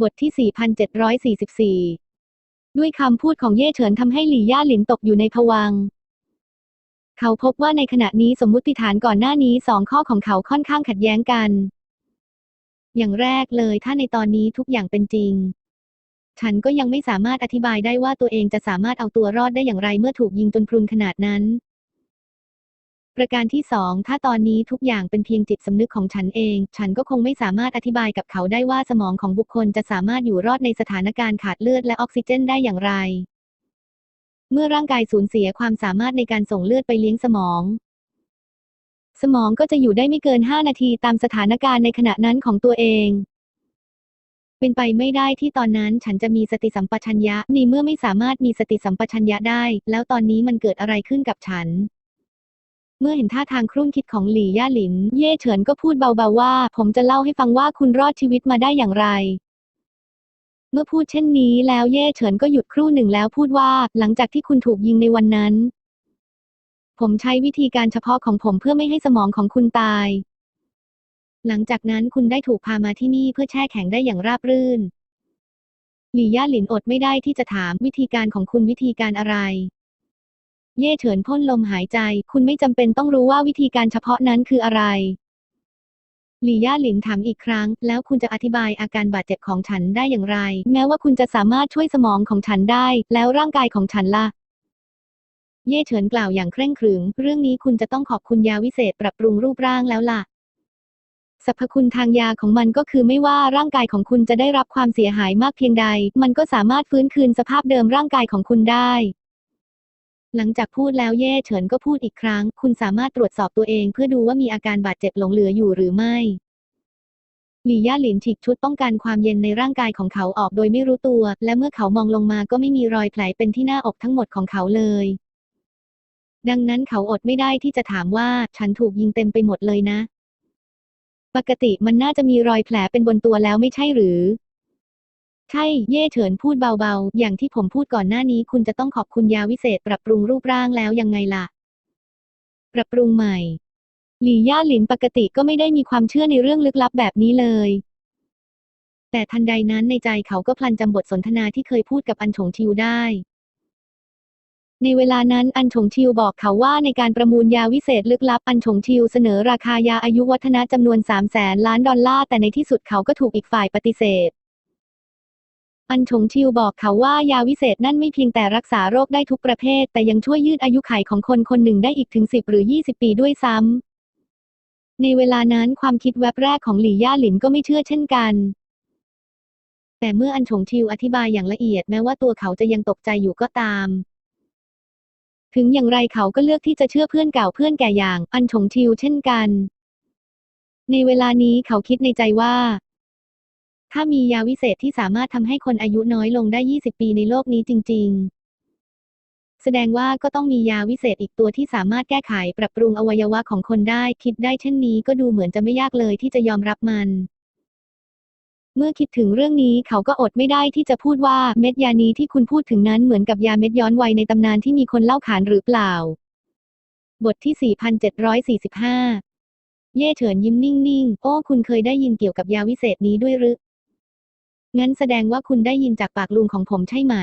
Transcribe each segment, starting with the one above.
บทที่ 4,744 ด้วยคำพูดของเย่เฉินทำให้หลี่ย่าหลินตกอยู่ในภวัง เขาพบว่าในขณะนี้สมมุติฐานก่อนหน้านี้สองข้อของเขาค่อนข้างขัดแย้งกัน อย่างแรกเลยถ้าในตอนนี้ทุกอย่างเป็นจริง ฉันก็ยังไม่สามารถอธิบายได้ว่าตัวเองจะสามารถเอาตัวรอดได้อย่างไรเมื่อถูกยิงจนพรุนขนาดนั้น ประการที่สองถ้าตอนนี้ทุกอย่างเป็นเพียงจิตสำนึกของฉันเอง ฉันก็คงไม่สามารถอธิบายกับเขาได้ว่าสมองของบุคคลจะสามารถอยู่รอดในสถานการณ์ขาดเลือดและออกซิเจนได้อย่างไร เมื่อร่างกายสูญเสียความสามารถในการส่งเลือดไปเลี้ยงสมอง สมองก็จะอยู่ได้ไม่เกิน 5 นาทีตามสถานการณ์ในขณะนั้นของตัวเอง เป็นไปไม่ได้ที่ตอนนั้นฉันจะมีสติสัมปชัญญะในเมื่อไม่สามารถมีสติสัมปชัญญะได้ แล้วตอนนี้มันเกิดอะไรขึ้นกับฉัน เมื่อเห็นท่าทางครุ่นคิดของหลี่ย่าหลิน เย่เฉินก็พูดเบาๆว่า ผมจะเล่าให้ฟังว่าคุณรอดชีวิตมาได้อย่างไร เมื่อพูดเช่นนี้แล้วเย่เฉินก็หยุดครู่หนึ่งแล้วพูดว่า หลังจากที่คุณถูกยิงในวันนั้น ผมใช้วิธีการเฉพาะของผมเพื่อไม่ให้สมองของคุณตาย หลังจากนั้นคุณได้ถูกพามาที่นี่เพื่อแช่แข็งได้อย่างราบรื่นหลี่ย่าหลินอดไม่ได้ที่จะถามวิธีการของคุณวิธีการอะไร เย่เฉินพ่นลมหายใจ คุณไม่จำเป็นต้องรู้ว่าวิธีการเฉพาะนั้นคืออะไร หลี่ย่าหลินถามอีกครั้ง แล้วคุณจะอธิบายอาการบาดเจ็บของฉันได้อย่างไร แม้ว่าคุณจะสามารถช่วยสมองของฉันได้ แล้วร่างกายของฉันล่ะ เย่เฉินกล่าวอย่างเคร่งขรึม เรื่องนี้คุณจะต้องขอบคุณยาวิเศษปรับปรุงรูปร่างแล้วล่ะสรรพคุณทางยาของมันก็คือไม่ว่าร่างกายของคุณจะได้รับความเสียหายมากเพียงใด มันก็สามารถฟื้นคืนสภาพเดิมร่างกายของคุณได้ หลังจากพูดแล้วเย่เฉินก็พูดอีกครั้ง คุณสามารถตรวจสอบตัวเองเพื่อดูว่ามีอาการบาดเจ็บหลงเหลืออยู่หรือไม่ หลี่ย่าหลินฉีกชุดป้องกันความเย็นในร่างกายของเขาออกโดยไม่รู้ตัว และเมื่อเขามองลงมาก็ไม่มีรอยแผลเป็นที่หน้าอกทั้งหมดของเขาเลย ดังนั้นเขาอดไม่ได้ที่จะถามว่าฉันถูกยิงเต็มไปหมดเลยนะ ปกติมันน่าจะมีรอยแผลเป็นบนตัวแล้วไม่ใช่หรือ ใช่ เย่เฉินพูดเบาๆ อย่างที่ผมพูดก่อนหน้านี้ คุณจะต้องขอบคุณยาวิเศษ ปรับปรุงรูปร่างแล้วยังไงล่ะ ปรับปรุงใหม่ หลี่ย่าหลินปกติก็ไม่ได้มีความเชื่อในเรื่องลึกลับแบบนี้เลย แต่ทันใดนั้นในใจเขาก็พลันจำบทสนทนาที่เคยพูดกับอันฉงชิวได้ ในเวลานั้นอันฉงชิวบอกเขาว่าในการประมูลยาวิเศษลึกลับอันฉงชิวเสนอราคายาอายุวัฒนะจำนวน3 0 0แสนล้านดอลลาร์แต่ในที่สุดเขาก็ถูกอีกฝ่ายปฏิเสธ อันฉงชิวบอกเขาว่ายาวิเศษนั่นไม่เพียงแต่รักษาโรคได้ทุกประเภท แต่ยังช่วยยืดอายุขัยของคนคนหนึ่งได้อีกถึง 10 หรือ 20 ปีด้วยซ้ำ ในเวลานั้นความคิดแวบแรกของหลี่ย่าหลินก็ไม่เชื่อเช่นกัน แต่เมื่ออันฉงชิวอธิบายอย่างละเอียดแม้ว่าตัวเขาจะยังตกใจอยู่ก็ตามถึงอย่างไรเขาก็เลือกที่จะเชื่อเพื่อนเก่าเพื่อนแก่อย่าง อันฉงชิวเช่นกัน ในเวลานี้เขาคิดในใจว่า ถ้ามียาวิเศษที่สามารถทำให้คนอายุน้อยลงได้ 20 ปีในโลกนี้จริง ๆ แสดงว่าก็ต้องมียาวิเศษอีกตัวที่สามารถแก้ไขปรับปรุงอวัยวะของคนได้ คิดได้เช่นนี้ก็ดูเหมือนจะไม่ยากเลยที่จะยอมรับมัน เมื่อคิดถึงเรื่องนี้เขาก็อดไม่ได้ที่จะพูดว่าเม็ดยานี้ที่คุณพูดถึงนั้นเหมือนกับยาเม็ดย้อนวัยในตำนานที่มีคนเล่าขานหรือเปล่า บทที่ 4745 เย่เฉินยิ้มนิ่งๆ โอ้ คุณเคยได้ยินเกี่ยวกับยาวิเศษนี้ด้วยหรือ งั้นแสดงว่าคุณได้ยินจากปากลุงของผมใช่ไหม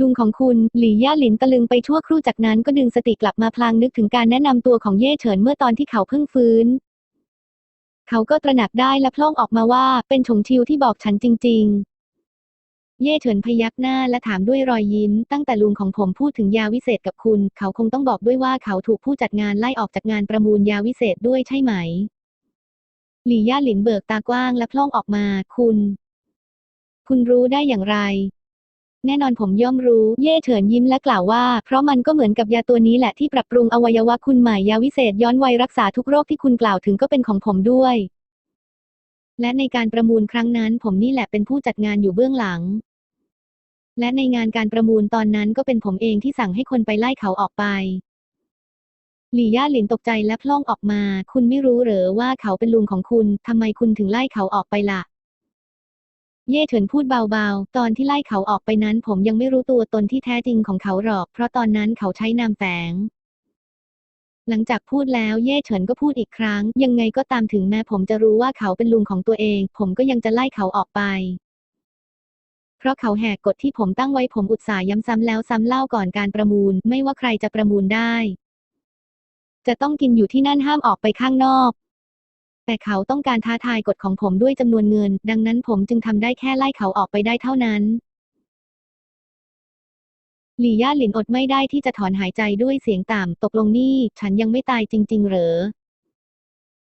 ลุงของคุณหลี่ย่าหลินตะลึงไปชั่วครู่จากนั้นก็ดึงสติกลับมาพลางนึกถึงการแนะนำตัวของเย่เฉินเมื่อตอนที่เขาเพิ่งฟื้น เขาก็ตระหนักได้และพล่องออกมาว่าเป็นฉงชิวที่บอกฉันจริง ๆ เย่เฉินพยักหน้าและถามด้วยรอยยิ้ม ตั้งแต่ลุงของผมพูดถึงยาวิเศษกับคุณ เขาคงต้องบอกด้วยว่าเขาถูกผู้จัดงานไล่ออกจากงานประมูลยาวิเศษด้วยใช่ไหม หลี่ย่าหลินเบิกตากว้างและพล่องออกมา คุณ คุณรู้ได้อย่างไร แน่นอนผมย่อมรู้ เย่เฉินยิ้มและกล่าวว่า เพราะมันก็เหมือนกับยาตัวนี้แหละที่ปรับปรุงอวัยวะคุณใหม่ยาวิเศษย้อนวัยรักษาทุกโรคที่คุณกล่าวถึงก็เป็นของผมด้วย และในการประมูลครั้งนั้น ผมนี่แหละเป็นผู้จัดงานอยู่เบื้องหลัง และในงานการประมูลตอนนั้นก็เป็นผมเองที่สั่งให้คนไปไล่เขาออกไป หลี่ย่าหลินตกใจและพล่องออกมา คุณไม่รู้เหรอว่าเขาเป็นลุงของคุณ ทำไมคุณถึงไล่เขาออกไปล่ะ เย่เฉินพูดเบาๆ ตอนที่ไล่เขาออกไปนั้น ผมยังไม่รู้ตัวตนที่แท้จริงของเขาหรอก เพราะตอนนั้นเขาใช้นามแฝง หลังจากพูดแล้วเย่เฉินก็พูดอีกครั้ง ยังไงก็ตามถึงแม้ผมจะรู้ว่าเขาเป็นลุงของตัวเอง ผมก็ยังจะไล่เขาออกไปเพราะเขาแหกกฎที่ผมตั้งไว้ผมอุตส่าห์ย้ำซ้ำแล้วซ้ำเล่าก่อนการประมูล ไม่ว่าใครจะประมูลได้ จะต้องกินอยู่ที่นั่นห้ามออกไปข้างนอก แต่เขาต้องการท้าทายกฎของผมด้วยจำนวนเงิน ดังนั้นผมจึงทำได้แค่ไล่เขาออกไปได้เท่านั้น หลี่ย่าหลินอดไม่ได้ที่จะถอนหายใจด้วยเสียงต่ำตกลงนี่ ฉันยังไม่ตายจริง ๆ เหรอ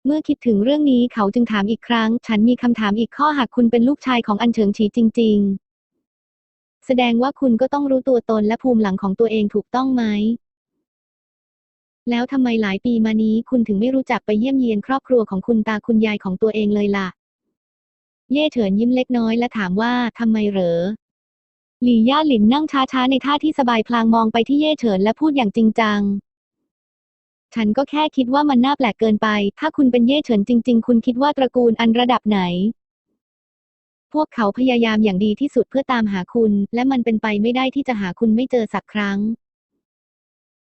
เมื่อคิดถึงเรื่องนี้เขาจึงถามอีกครั้ง ฉันมีคำถามอีกข้อหากคุณเป็นลูกชายของอันเฉิงฉีจริง ๆ แสดงว่าคุณก็ต้องรู้ตัวตนและภูมิหลังของตัวเองถูกต้องไหม แล้วทำไมหลายปีมานี้คุณถึงไม่รู้จักไปเยี่ยมเยียนครอบครัวของคุณตาคุณยายของตัวเองเลยล่ะ เย่เฉินยิ้มเล็กน้อยและถามว่าทำไมเหรอ หลี่ย่าหลินนั่งช้าๆในท่าที่สบายพลางมองไปที่เย่เฉินและพูดอย่างจริงจัง ฉันก็แค่คิดว่ามันน่าแปลกเกินไป ถ้าคุณเป็นเย่เฉินจริง ๆ คุณคิดว่าตระกูลอันระดับไหน พวกเขาพยายามอย่างดีที่สุดเพื่อตามหาคุณ และมันเป็นไปไม่ได้ที่จะหาคุณไม่เจอสักครั้ง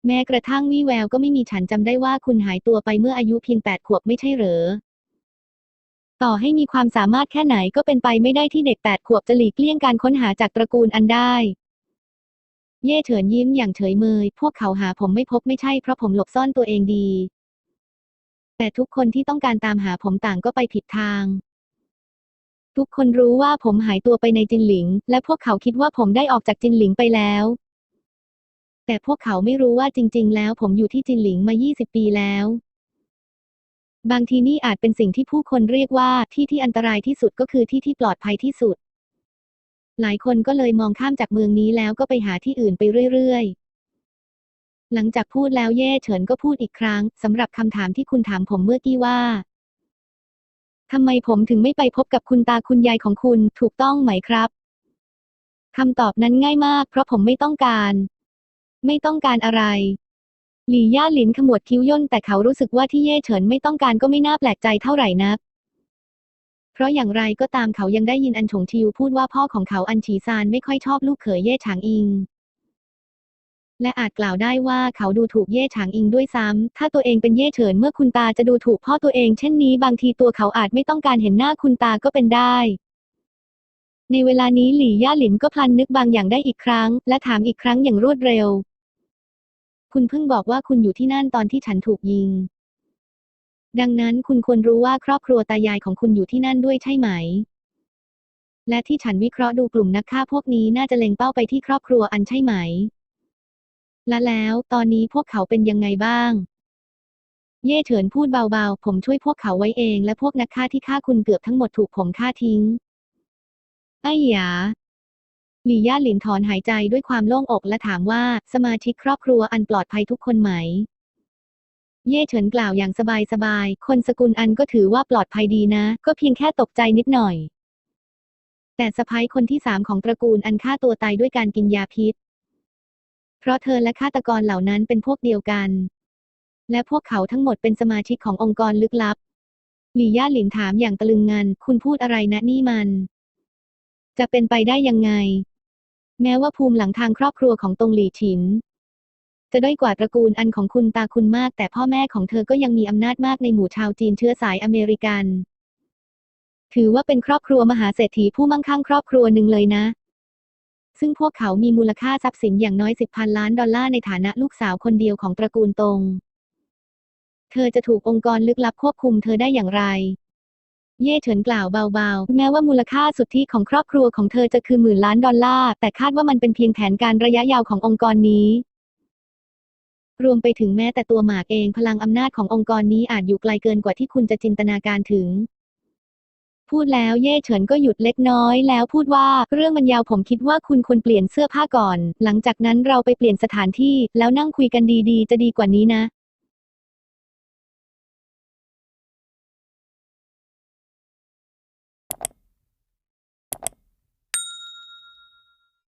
แม้กระทั่งวี่แววก็ไม่มีฉันจำได้ว่าคุณหายตัวไปเมื่ออายุเพียงแปดขวบไม่ใช่เหรอ ต่อให้มีความสามารถแค่ไหนก็เป็นไปไม่ได้ที่เด็กแปดขวบจะหลีกเลี่ยงการค้นหาจากตระกูลอันได้ เย่เฉินยิ้มอย่างเฉยเมย พวกเขาหาผมไม่พบไม่ใช่เพราะผมหลบซ่อนตัวเองดี แต่ทุกคนที่ต้องการตามหาผมต่างก็ไปผิดทางทุกคนรู้ว่าผมหายตัวไปในจินหลิง และพวกเขาคิดว่าผมได้ออกจากจินหลิงไปแล้ว แต่พวกเขาไม่รู้ว่าจริง ๆ แล้วผมอยู่ที่จินหลิงมา 20 ปีแล้ว บางทีนี่อาจเป็นสิ่งที่ผู้คนเรียกว่าที่ที่อันตรายที่สุดก็คือที่ที่ปลอดภัยที่สุด หลายคนก็เลยมองข้ามจากเมืองนี้แล้วก็ไปหาที่อื่นไปเรื่อยๆ หลังจากพูดแล้วเย่เฉินก็พูดอีกครั้งสำหรับคำถามที่คุณถามผมเมื่อกี้ว่าทำไมผมถึงไม่ไปพบกับคุณตาคุณยายของคุณถูกต้องไหมครับคำตอบนั้นง่ายมาก เพราะผมไม่ต้องการ ไม่ต้องการอะไรหลี่ย่าหลินขมวดคิ้วย่นแต่เขารู้สึกว่าที่เย่เฉินไม่ต้องการก็ไม่น่าแปลกใจเท่าไหร่นัก เพราะอย่างไรก็ตามเขายังได้ยินอันฉงชิวพูดว่าพ่อของเขาอันฉีซานไม่ค่อยชอบลูกเขยเย่ฉางอิง และอาจกล่าวได้ว่าเขาดูถูกเย่ฉางอิงด้วยซ้ำ ถ้าตัวเองเป็นเย่เฉินเมื่อคุณตาจะดูถูกพ่อตัวเองเช่นนี้บางทีตัวเขาอาจไม่ต้องการเห็นหน้าคุณตาก็เป็นได้ในเวลานี้หลี่ย่าหลินก็พลันนึกบางอย่างได้อีกครั้ง และถามอีกครั้งอย่างรวดเร็ว คุณเพิ่งบอกว่าคุณอยู่ที่นั่นตอนที่ฉันถูกยิง ดังนั้นคุณควรรู้ว่าครอบครัวตายายของคุณอยู่ที่นั่นด้วยใช่ไหม และที่ฉันวิเคราะห์ดูกลุ่มนักฆ่าพวกนี้น่าจะเล็งเป้าไปที่ครอบครัวอันใช่ไหม และแล้วตอนนี้พวกเขาเป็นยังไงบ้าง เย่เฉินพูดเบาๆ ผมช่วยพวกเขาไว้เอง และพวกนักฆ่าที่ฆ่าคุณเกือบทั้งหมดถูกผมฆ่าทิ้งไอ้หยา ลี่ย่าหลินถอนหายใจด้วยความโล่งอกและถามว่าสมาชิกครอบครัวอันปลอดภัยทุกคนไหม เย่เฉินกล่าวอย่างสบายๆ คนสกุลอันก็ถือว่าปลอดภัยดีนะ ก็เพียงแค่ตกใจนิดหน่อย แต่สะพ้ายคนที่สามของตระกูลอันฆ่าตัวตายด้วยการกินยาพิษ เพราะเธอและฆาตกรเหล่านั้นเป็นพวกเดียวกัน และพวกเขาทั้งหมดเป็นสมาชิกขององค์กรลึกลับหลี่ย่าหลินถามอย่างตะลึงงัน คุณพูดอะไรนะนี่มัน จะเป็นไปได้ยังไง แม้ว่าภูมิหลังทางครอบครัวของตงหลีฉิน จะด้อยกว่าตระกูลอันของคุณตาคุณมาก แต่พ่อแม่ของเธอก็ยังมีอำนาจมากในหมู่ชาวจีนเชื้อสายอเมริกัน ถือว่าเป็นครอบครัวมหาเศรษฐีผู้มั่งคั่งครอบครัวหนึ่งเลยนะ ซึ่งพวกเขามีมูลค่าทรัพย์สินอย่างน้อยสิบพันล้านดอลลาร์ในฐานะลูกสาวคนเดียวของตระกูลตง เธอจะถูกองค์กรลึกลับควบคุมเธอได้อย่างไร เย่เฉินกล่าวเบาๆ แม้ว่ามูลค่าสุทธิของครอบครัวของเธอจะคือหมื่นล้านดอลลาร์ แต่คาดว่ามันเป็นเพียงแผนการระยะยาวขององค์กรนี้ รวมไปถึงแม้แต่ตัวหมากเองพลังอำนาจขององค์กรนี้อาจอยู่ไกลเกินกว่าที่คุณจะจินตนาการถึง พูดแล้วเย่เฉินก็หยุดเล็กน้อยแล้วพูดว่าเรื่องมันยาวผมคิดว่าคุณควรเปลี่ยนเสื้อผ้าก่อน หลังจากนั้นเราไปเปลี่ยนสถานที่แล้วนั่งคุยกันดีๆ จะดีกว่านี้นะ